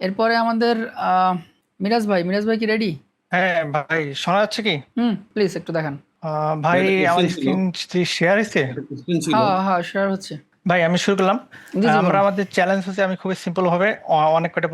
এরপরে আমাদের আহ, মিরাজ ভাই মিরাজ ভাই কি রেডি হ্যাঁ ভাই শোনা যাচ্ছে কি? হুম প্লিজ একটু দেখান। আহ, ভাই আমার। স্ক্রিন শেয়ার ছিল। হ্যাঁ হ্যাঁ শেয়ার হচ্ছে। ভাই আমি শুরু করলাম। আমরা আমাদের চ্যালেঞ্জ হচ্ছে আমি খুবই সিম্পল ভাবে অনেক কটা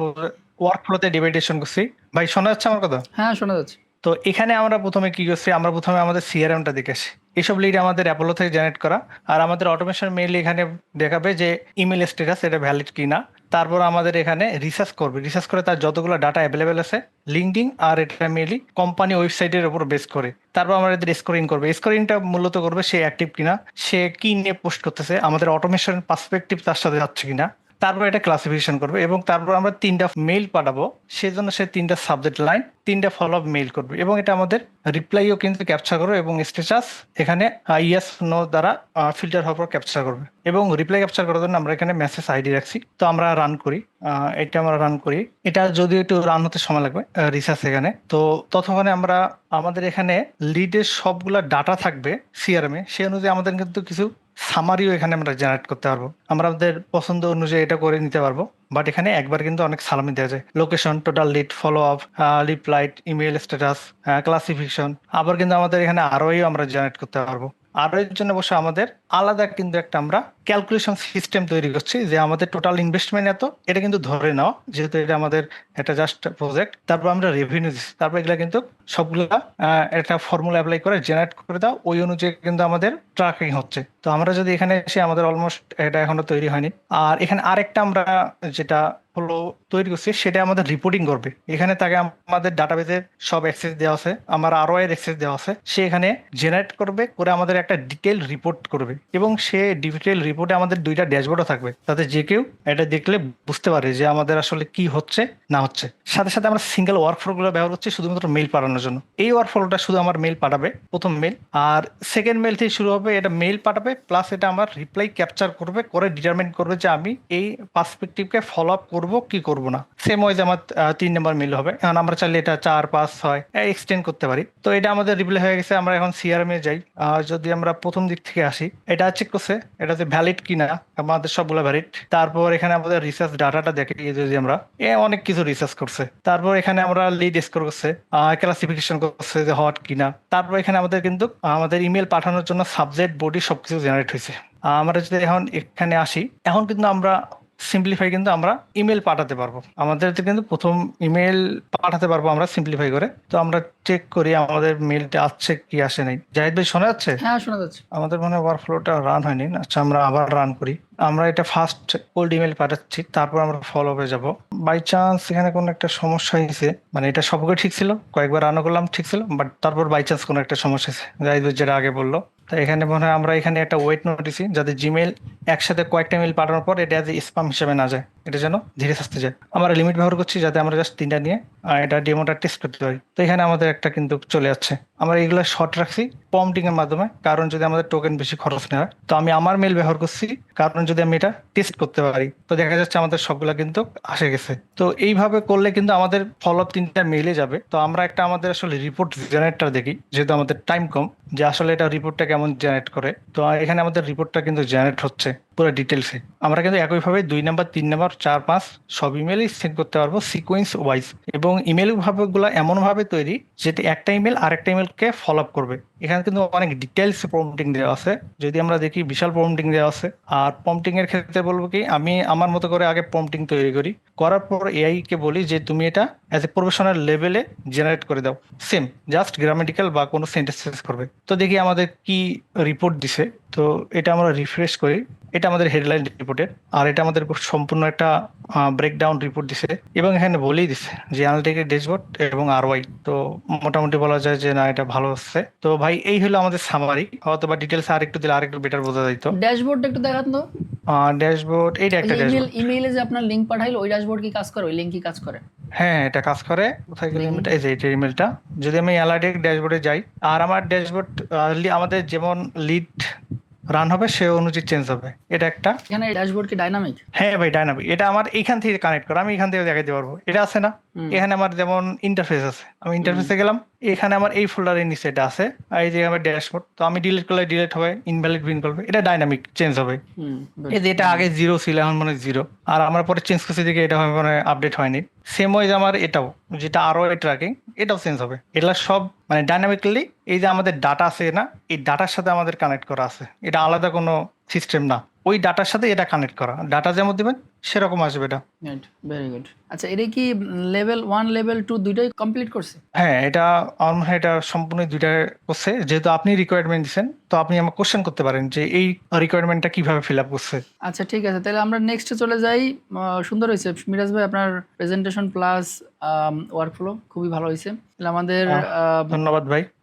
ওয়ার্ক ফ্লোতে ডিভাইডেশন করছি। ভাই শোনা যাচ্ছে আমার কথা? হ্যাঁ শোনা যাচ্ছে। তো এখানে আমরা প্রথমে কি করছি? আমরা প্রথমে আমাদের সিআরএমটা দেখেছি এসব লিড আমাদের অ্যাপোলো থেকে জেনারেট করা। আর আমাদের অটোমেশন মেইল এখানে দেখাবে যে ইমেল স্ট্যাটাস এটা ভ্যালিড কিনা। তারপর আমাদের এখানে রিসার্চ করবে। রিসার্চ করে তার যতগুলো ডাটা অ্যাভেলেবেল আছে লিঙ্কডিং আর এটা মেইলি কোম্পানি ওয়েবসাইটের উপর বেস করে। তারপর আমরা এদের স্কোরিং করবে। স্কোরিংটা মূলত করবে সে অ্যাক্টিভ কিনা, সে কি নিয়ে পোস্ট করতেছে, আমাদের অটোমেশন পার্সপেক্টিভ তার সাথে যাচ্ছে কিনা। তারপর এটা ক্লাসিফিকেশন করবে এবং তারপর আমরা তিনটা মেইল পাঠাবো। সেজন্য সে তিনটা সাবজেক্ট লাইন তিনটা ফলো আপ মেইল করবে এবং এটা আমাদের রিপ্লাইও কিন্তু ক্যাপচার করবে এবং স্ট্যাটাস এখানে ইয়েস নো দ্বারা ফিল্টার হওয়ার পর ক্যাপচার করবে এবং রিপ্লাই ক্যাপচার করার জন্য আমরা এখানে মেসেজ আইডি রাখছি। তো আমরা রান করি এটা আমরা রান করি। এটা যদিও একটু রান হতে সময় লাগবে রিসার্চ এখানে। তো ততক্ষণে আমরা, আমাদের এখানে লিডের সবগুলা ডাটা থাকবে সিআরএম এ। সেই অনুযায়ী আমাদের কিন্তু কিছু সামারিও এখানে আমরা জেনারেট করতে পারব। আমরা আমাদের পছন্দ অনুযায়ী এটা করে নিতে পারব। বাট এখানে একবার কিন্তু অনেক সালামি দেওয়া যায়। Location total lead follow up replied email status classification আবার কিন্তু আমাদের এখানে আরোই আমরা জেনারেট করতে পারব। আরও এর জন্য অবশ্য আমাদের আলাদা কিন্তু একটা আমরা ক্যালকুলেশন সিস্টেম তৈরি করছি যে আমাদের টোটাল ইনভেস্টমেন্ট এত, এটা কিন্তু ধরে নাও, যেহেতু এটা আমাদের একটা জাস্ট প্রজেক্ট তারপর আমরা রেভিনিউ দিচ্ছি, তারপর এগুলা কিন্তু সবগুলা একটা ফর্মুলা অ্যাপ্লাই করে জেনারেট করে দাও, ওই অনুযায়ী কিন্তু আমাদের ট্র্যাকিং হচ্ছে। তো আমরা যদি এখানে এসে আমাদের অলমোস্ট এটা এখনও তৈরি হয়নি। আর এখানে আরেকটা আমরা যেটা হলো তৈরি করছি, সেটা আমাদের রিপোর্টিং করবে। এখানে তাকে আমাদের ডাটাবেসের সব অ্যাক্সেস দেওয়া আছে, আমার আরও এর অ্যাক্সেস দেওয়া আছে। সে এখানে জেনারেট করবে, করে আমাদের একটা ডিটেল রিপোর্ট করবে। এবং সে ডিটেল রিপোর্টে আমাদের দুইটা ড্যাশবোর্ডও থাকবে। তাতে যে কেউ এটা দেখলে বুঝতে পারে যে আমাদের আসলে কি হচ্ছে, না হচ্ছে। সাথে সাথে আমরা সিঙ্গেল ওয়ার্কফ্লো গুলো ব্যবহার করছি শুধুমাত্র মেইল পাঠানোর জন্য। এই ওয়ার্কফ্লোটা শুধু আমার মেইল পাঠাবে, প্রথম মেইল আর সেকেন্ড মেইল থেকে শুরু হবে, এটা মেইল পাঠাবে প্লাস এটা আমার রিপ্লাই ক্যাপচার করবে, করে ডিটারমিন করবে যে আমি এই পার্সপেক্টিভকে ফলো আপ করব কি করব না। সেম ওয়াইজ আমার তিন নম্বর মেইল হবে। এখন আমরা চাইলে এটা চার, পাঁচ, ছয় এক্সটেন্ড করতে পারি। তো এটা আমাদের রিপ্লাই হয়ে গেছে, আমরা এখন সিআরএম এ যাই। আর যদি আমরা প্রথম দিক থেকে আসি, এটা চেক করছে, এটা যে ভ্যালিড কিনা, আমাদের সবগুলো ভ্যালিড তারপর এখানে আমাদের রিসার্চ ডাটাটা দেখে যদি আমরা, এ অনেক কিছু রিসার্চ করছে। তারপর এখানে আমরা লিড স্কোর করছে ক্লাসিফিকেশন করছে যে হট কিনা। তারপর এখানে আমাদের কিন্তু, আমাদের ইমেল পাঠানোর জন্য সাবজেক্ট বডি সবকিছু জেনারেট হয়েছে। আমরা যদি এখন এখানে আসি, এখন কিন্তু আমরা সিম্পলিফাই কিন্তু আমরা ইমেল পাঠাতে পারব। আমাদের কিন্তু প্রথম ইমেল পাঠাতে পারব আমরা সিম্পলিফাই করে। তো আমরা চেক করি আমাদের মেলটা আসছে কি আসে নাই। জাহিদ ভাই শোনা যাচ্ছে? হ্যাঁ শোনা যাচ্ছে। আমাদের মনে হয় ওয়ার্কফ্লোটা রান হয়নি। আচ্ছা আমরা আবার রান করি। আমরা এটা ফার্স্ট কোল্ড ইমেল পাঠাচ্ছি, তারপর আমরা ফলো আপে যাব। বাই চান্স এখানে কোনো একটা সমস্যা হয়েছে মানে এটা সবকে ঠিক ছিল, কয়েকবার রানও করলাম, ঠিক ছিল বাট তারপর বাই চান্স কোনো একটা সমস্যা হয়েছে। জাহিদুর যেটা আগে বলল। তাই এখানে মনে হয় আমরা এখানে একটা ওয়েট নোটিসি যাতে জিমেল একসাথে কয়েকটা মেল পাঠানোর পর এটা স্পাম হিসেবে না যায়। এটা যেন ধীরে সাস্তে যায়। আমরা লিমিট ব্যবহার করছি যাতে আমরা জাস্ট তিনটা নিয়ে এটা ডেমোটা টেস্ট করতে পারি। তো এখানে আমাদের একটা কিন্তু চলে যাচ্ছে। আমরা এগুলো শর্ট রাখছি পম্পটিং এর মাধ্যমে, কারণ যদি আমাদের টোকেন বেশি খরচ না হয় তো আমি আমার মেল ব্যবহার করছি, কারণ যদি আমি এটা টেস্ট করতে পারি, তো দেখা যাচ্ছে আমাদের সবগুলা কিন্তু আসে গেছে। তো এইভাবে করলে কিন্তু আমাদের ফলো আপ তিনটা মেলে যাবে। তো আমরা একটা আমাদের আসলে রিপোর্ট জেনারেটটা দেখি, যেহেতু আমাদের টাইম কম। যে আসলে এটা রিপোর্টটা কেমন জেনারেট করে। তো এখানে আমাদের রিপোর্টটা কিন্তু জেনারেট হচ্ছে পুরো ডিটেলসে আমরা কিন্তু একইভাবে দুই নাম্বার তিন নাম্বার চার, পাঁচ সব ইমেলই সেন্ড করতে পারব সিকোয়েন্স ওয়াইজ এবং ইমেল ভাবেগুলো এমনভাবে তৈরি যেটি একটা ইমেল আরেকটা ইমেলকে ফলো আপ করবে। এখানে কিন্তু অনেক ডিটেলস প্রম্পটিং দেওয়া আছে। যদি আমরা দেখি, বিশাল প্রম্পটিং দেওয়া আছে। আর প্রম্পটিং এর ক্ষেত্রে বলব কি, আমি আমার মতো করে আগে প্রম্পটিং তৈরি করি। করার পর এআই কে বলি যে, তুমি এটা অ্যাজ এ প্রফেশনাল লেভেলে জেনারেট করে দাও। সেম জাস্ট গ্রামেটিক্যাল বা কোনো সেন্টেন্স করবে। তো দেখি আমাদের কি রিপোর্ট দিছে। তো এটা আমরা রিফ্রেশ করি। এটা আমাদের হেডলাইন রিপোর্টের আর এটা আমাদের সম্পূর্ণ একটা ব্রেকডাউন রিপোর্ট দিছে। এবং এখানে বলেই দিছে যে অ্যানালিটিকের ড্যাশবোর্ড এবং আর ওয়াই তো মোটামুটি বলা যায় যে না এটা ভালো হচ্ছে। তো ভাই এই হলো আমাদের সামারি হয়তো বা ডিটেলস আর একটু দিলে আর একটু বেটার বোঝা যাইতো। ড্যাশবোর্ডটা একটু দেখান তো। ড্যাশবোর্ড এইটা একটা ড্যাশবোর্ড ইমেইলে যে আপনার লিংক পাঠাইলো ওই ড্যাশবোর্ড কি কাজ করে? ওই লিংক কি কাজ করে? হ্যাঁ এটা কাজ করে। কোথায় গেল। ইমেলটা এই যে এটা ইমেলটা যদি আমি অ্যালার্টিক ড্যাশবোর্ডে যাই আর আমার ড্যাশবোর্ড আমাদের যেমন লিড রান হবে সে অনুযায়ী চেঞ্জ হবে। এটা একটা এখানে ড্যাশবোর্ড কি ডাইনামিক হ্যাঁ ভাই ডাইনামিক এটা আমার এখান থেকে কানেক্ট করা আমি এখান থেকে দেখাতে পারব। এটা আছে না? এখানে আমার যেমন ইন্টারফেস আছে। আমি ইন্টারফেসে গেলাম। এখানে আমার এই ফোল্ডারের নিচে এটা আছে। আর এই যে আমার ড্যাশবোর্ড তো আমি ডিলিট করলে ডিলিট হবে ইনভ্যালিড বিন করবে এটা ডাইনামিক চেঞ্জ হবে। এই যে এটা আগে জিরো ছিল এখন মানে জিরো আর আমার পরে চেঞ্জ করছি দিকে এটা মানে আপডেট হয়নি। সেম ওয়াইজ আমার এটাও যেটা আরও ট্র্যাকিং এটাও চেঞ্জ হবে। এগুলা সব মানে ডাইনামিক্যালি এই যে আমাদের ডাটা আছে না এই ডাটার সাথে আমাদের কানেক্ট করা আছে। এটা আলাদা কোনো সিস্টেম না। ওই ডাটার সাথে এটা কানেক্ট করা। ডাটা যেমন দিবেন সেরকম আসবে এটা। ভেরি গুড আচ্ছা এটা কি লেভেল ওয়ান লেভেল টু দুইটাই কমপ্লিট করছে? হ্যাঁ এটা আমার মনে হয় এটা সম্পূর্ণ দুইটা করছে। যেহেতু আপনি রিকোয়ারমেন্ট দিচ্ছেন তো আপনি আমাকে কোশ্চেন করতে পারেন যে এই রিকোয়ারমেন্টটা কীভাবে ফিল আপ করছে। আচ্ছা ঠিক আছে। তাহলে আমরা নেক্সটে চলে যাই। সুন্দর হয়েছে। মিরাজ ভাই আপনার প্রেজেন্টেশন প্লাস ওয়ার্কফ্লো খুবই ভালো হয়েছে। তাহলে আমাদের ধন্যবাদ ভাই।